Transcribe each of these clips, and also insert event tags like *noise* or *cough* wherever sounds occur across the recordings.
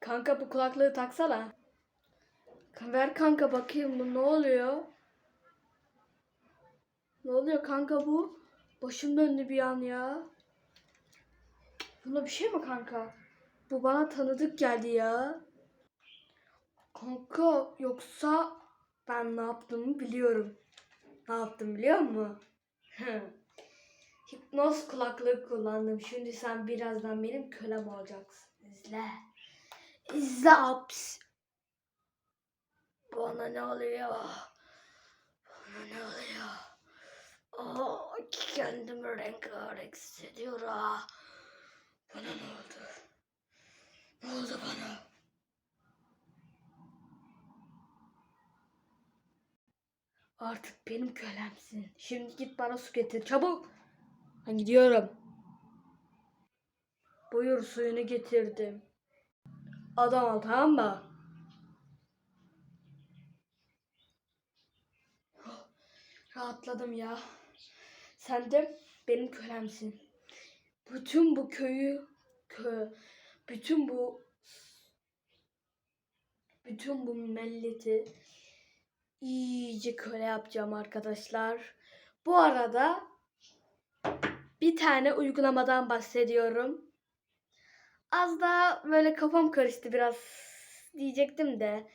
Kanka bu kulaklığı taksana. Ver kanka bakayım bu ne oluyor? Ne oluyor kanka bu? Başım döndü bir an ya. Buna bir şey mi kanka? Bu bana tanıdık geldi ya. Kanka yoksa ben ne yaptığımı biliyorum. Ne yaptım biliyor musun? Hipnoz kulaklığı kullandım. Şimdi sen birazdan benim kölem olacaksın. İzle. İzle aps. Bana ne oluyor? Bana ne oluyor? Aa, kendimi rengarenk hissediyorum. ha. Bana ne oldu? Ne oldu bana? Artık benim kölemsin. Şimdi git bana su getir çabuk. Ben gidiyorum. Buyur suyunu getirdim. Adam ol tamam mı? *gasps* Rahatladım ya. Sen de benim kölemsin. Bütün bu köyü kö bütün bu bütün bu milleti iyice köle yapacağım arkadaşlar. Bu arada bir tane uygulamadan bahsediyorum. Az da böyle kafam karıştı biraz diyecektim de.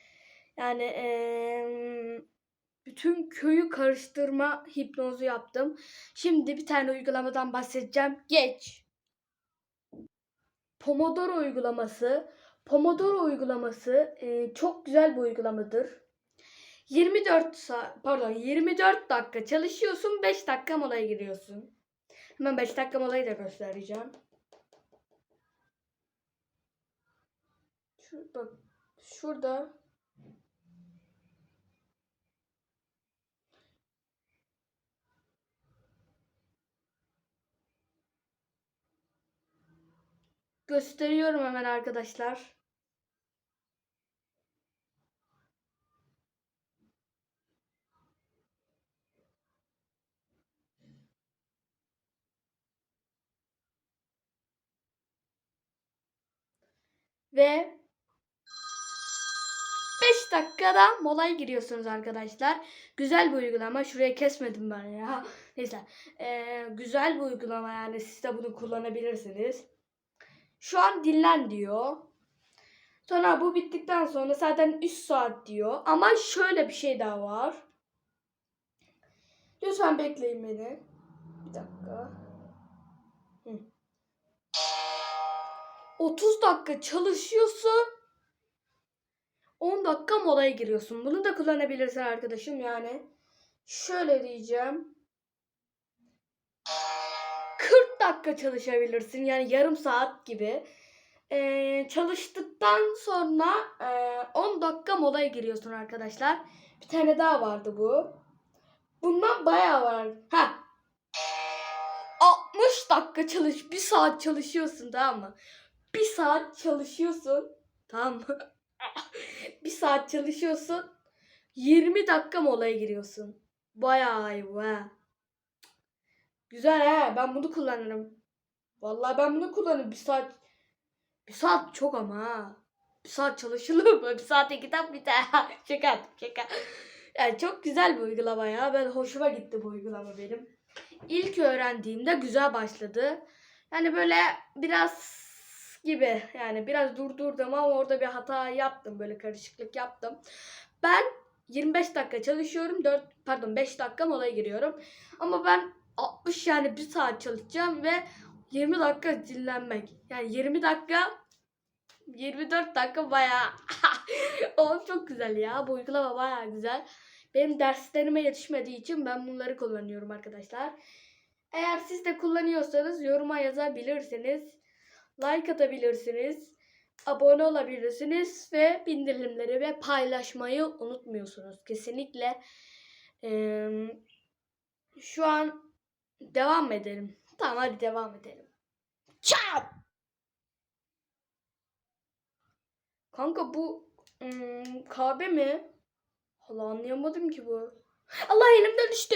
Yani eee, bütün köyü karıştırma hipnozu yaptım. Şimdi bir tane uygulamadan bahsedeceğim. Geç. Pomodoro uygulaması. Pomodoro uygulaması eee, çok güzel bir uygulamadır. 24 saat, pardon 24 dakika çalışıyorsun, 5 dakika molaya giriyorsun. Hemen 5 dakika molayı da göstereceğim. Şu, bak şurada gösteriyorum hemen arkadaşlar. Ve 5 dakikada molaya giriyorsunuz arkadaşlar. Güzel bir uygulama. Şuraya kesmedim ben ya. Neyse. Ee, güzel bir uygulama yani. Siz de bunu kullanabilirsiniz. Şu an dinlen diyor. Sonra bu bittikten sonra zaten 3 saat diyor. Ama şöyle bir şey daha var. Lütfen bekleyin beni. Bir dakika. Hı. 30 dakika çalışıyorsun. 10 dakika molaya giriyorsun. Bunu da kullanabilirsin arkadaşım yani. Şöyle diyeceğim. 40 dakika çalışabilirsin. Yani yarım saat gibi. Ee, çalıştıktan sonra e, 10 dakika molaya giriyorsun arkadaşlar. Bir tane daha vardı bu. Bundan bayağı var. Ha. 60 dakika çalış. Bir saat çalışıyorsun tamam mı? Bir saat çalışıyorsun. Tamam mı? *laughs* bir saat çalışıyorsun. 20 dakika molaya giriyorsun. Bayağı bu ha. Güzel he. Ben bunu kullanırım. Vallahi ben bunu kullanırım. Bir saat bir saat çok ama ha. Bir saat çalışılır mı? Bir saate kitap biter. *laughs* şaka şaka. Yani çok güzel bir uygulama ya. Ben hoşuma gitti bu uygulama benim. İlk öğrendiğimde güzel başladı. Yani böyle biraz gibi yani biraz durdurdum ama orada bir hata yaptım böyle karışıklık yaptım. Ben 25 dakika çalışıyorum 4 pardon 5 dakika molaya giriyorum. Ama ben 60 yani 1 saat çalışacağım ve 20 dakika dinlenmek. Yani 20 dakika 24 dakika bayağı *laughs* o çok güzel ya. Bu uygulama bayağı güzel. Benim derslerime yetişmediği için ben bunları kullanıyorum arkadaşlar. Eğer siz de kullanıyorsanız yoruma yazabilirsiniz. Like atabilirsiniz. Abone olabilirsiniz ve bildirimleri ve paylaşmayı unutmuyorsunuz. Kesinlikle eee, şu an devam edelim. Tamam hadi devam edelim. Ciao. Kanka bu ım, kahve mi? Allah anlayamadım ki bu. Allah elimden düştü.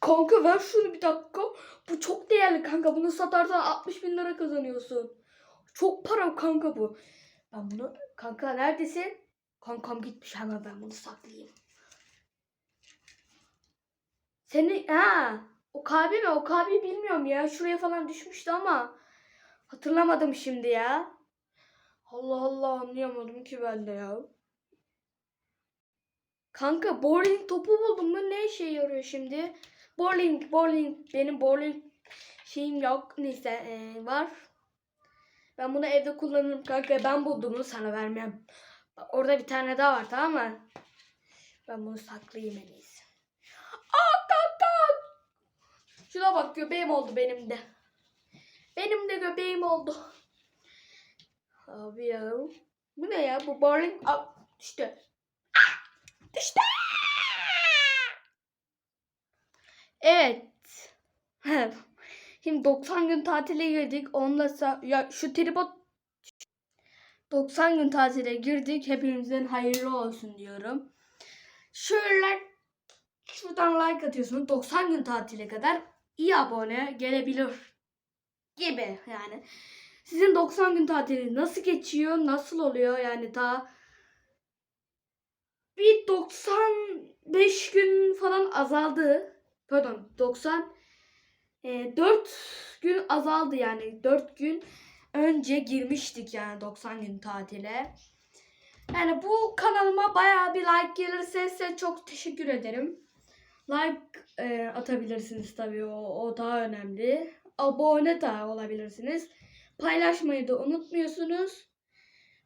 Kanka ver şunu bir dakika. Bu çok değerli kanka. Bunu satarsan 60 bin lira kazanıyorsun. Çok para kanka bu. Ben bunu kanka neredesin? Kankam gitmiş hemen ben bunu saklayayım. Seni ha o kalbi mi? O kalbi bilmiyorum ya. Şuraya falan düşmüştü ama hatırlamadım şimdi ya. Allah Allah anlayamadım ki ben de ya. Kanka bowling topu buldum mu ne işe yarıyor şimdi? Bowling, bowling. Benim bowling şeyim yok. Neyse ee, var. Ben bunu evde kullanırım kanka. Ben bulduğumu sana vermem. Orada bir tane daha var tamam mı? Ben bunu saklayayım en iyisi. Aa kanka! Şuna bak göbeğim oldu benim de. Benim de göbeğim oldu. Abi ya. Bu ne ya? Bu bowling... Aa, işte. İşte. Evet. *laughs* Şimdi 90 gün tatile girdik. Onunla sa- ya şu tripod 90 gün tatile girdik. Hepinizin hayırlı olsun diyorum. Şöyle şuradan like atıyorsunuz. 90 gün tatile kadar iyi abone gelebilir gibi yani. Sizin 90 gün tatili nasıl geçiyor? Nasıl oluyor? Yani daha bir 95 gün falan azaldı. Pardon 90 e, 4 gün azaldı yani 4 gün önce girmiştik yani 90 gün tatile. Yani bu kanalıma bayağı bir like gelirse size çok teşekkür ederim. Like e, atabilirsiniz tabii o, o daha önemli. Abone de olabilirsiniz. Paylaşmayı da unutmuyorsunuz.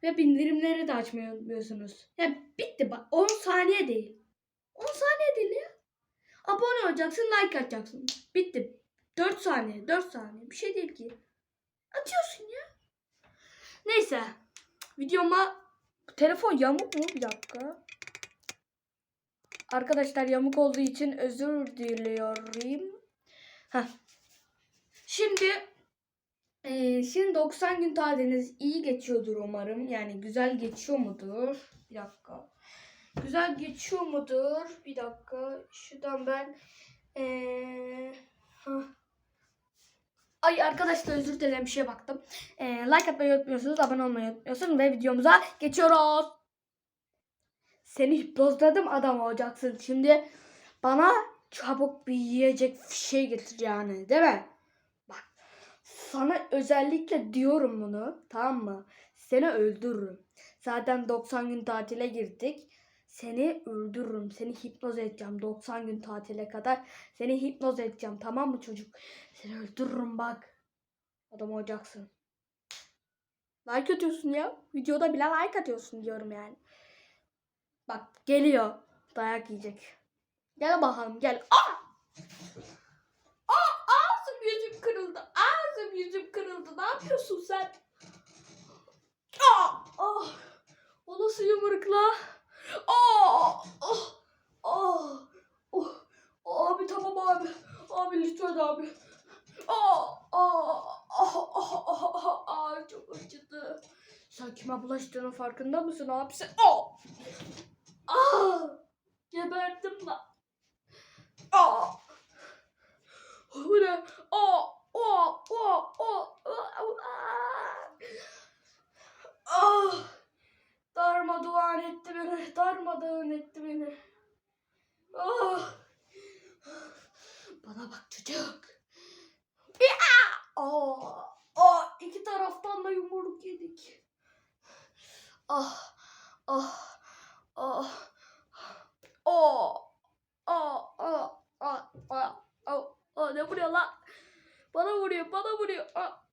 Ve bildirimleri de açmayı unutmuyorsunuz. Ya bitti bak 10 saniye değil. 10 saniye değil ya. Abone olacaksın like atacaksın. Bitti. 4 saniye 4 saniye bir şey değil ki. Atıyorsun ya. Neyse. Videoma telefon yamuk mu? Bir dakika. Arkadaşlar yamuk olduğu için özür diliyorum. Heh. Şimdi ee, şimdi 90 gün tatiliniz iyi geçiyordur umarım. Yani güzel geçiyor mudur? Bir dakika. Güzel geçiyor mudur? Bir dakika. Şuradan ben ee. Ay arkadaşlar özür dilerim bir şeye baktım. Ee, like atmayı unutmuyorsunuz, abone olmayı unutmuyorsunuz ve videomuza geçiyoruz. Seni hipnozladım adam olacaksın. Şimdi bana çabuk bir yiyecek şey getir yani değil mi? Bak sana özellikle diyorum bunu tamam mı? Seni öldürürüm. Zaten 90 gün tatile girdik. Seni öldürürüm. Seni hipnoz edeceğim 90 gün tatile kadar. Seni hipnoz edeceğim tamam mı çocuk? Seni öldürürüm bak. Adam olacaksın. Like atıyorsun ya. Videoda bile like atıyorsun diyorum yani. Bak geliyor. Dayak yiyecek. Gel bakalım gel. Aa! Aa, ağzım yüzüm kırıldı. Ağzım yüzüm kırıldı. Ne yapıyorsun sen? Aa! Ah! O nasıl yumrukla? Aa! Ah! Ah! Oh! Abi tamam abi. Abi lütfen abi. Aa! Aa! Ah! Ah! Ah! Ah! Ah! Çok acıdı. Sen kime bulaştığının farkında mısın abi sen? Aa! Aa! Geberdim lan. Aa! Bu ne? Aa! Aa! Aa! Aa! Ah! Darmadağın etti beni. Darmadağın etti beni. Ah! Bana bak çocuk. Aa! Aa! İki taraftan da yumruk yedik. Ah! Ah! Ah! Oh! Oh! Oh! Oh! Oh! Oh! Oh! Ne vuruyor lan? Bana vuruyor, bana vuruyor. Ah!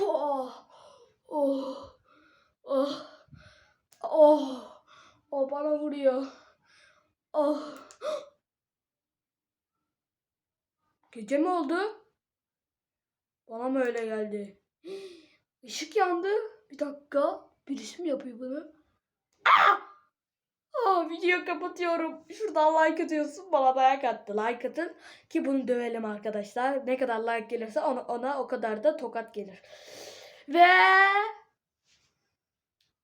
Oh! Oh! Oh! Oh! Oh! Bana vuruyor. Oh! Gece mi oldu? Bana mı öyle geldi? *gasps* Işık yandı. Bir dakika. Birisi mi yapıyor bunu? Aa! Aa, video kapatıyorum. Şuradan like atıyorsun. Bana dayak attı. Like atın ki bunu dövelim arkadaşlar. Ne kadar like gelirse ona, ona o kadar da tokat gelir. Ve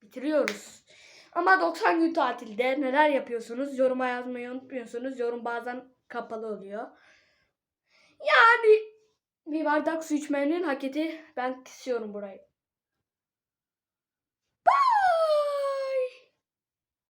bitiriyoruz. Ama 90 gün tatilde neler yapıyorsunuz? Yoruma yazmayı unutmuyorsunuz. Yorum bazen kapalı oluyor. Yani Bir bardak su içmenin hak etti. Ben kesiyorum burayı.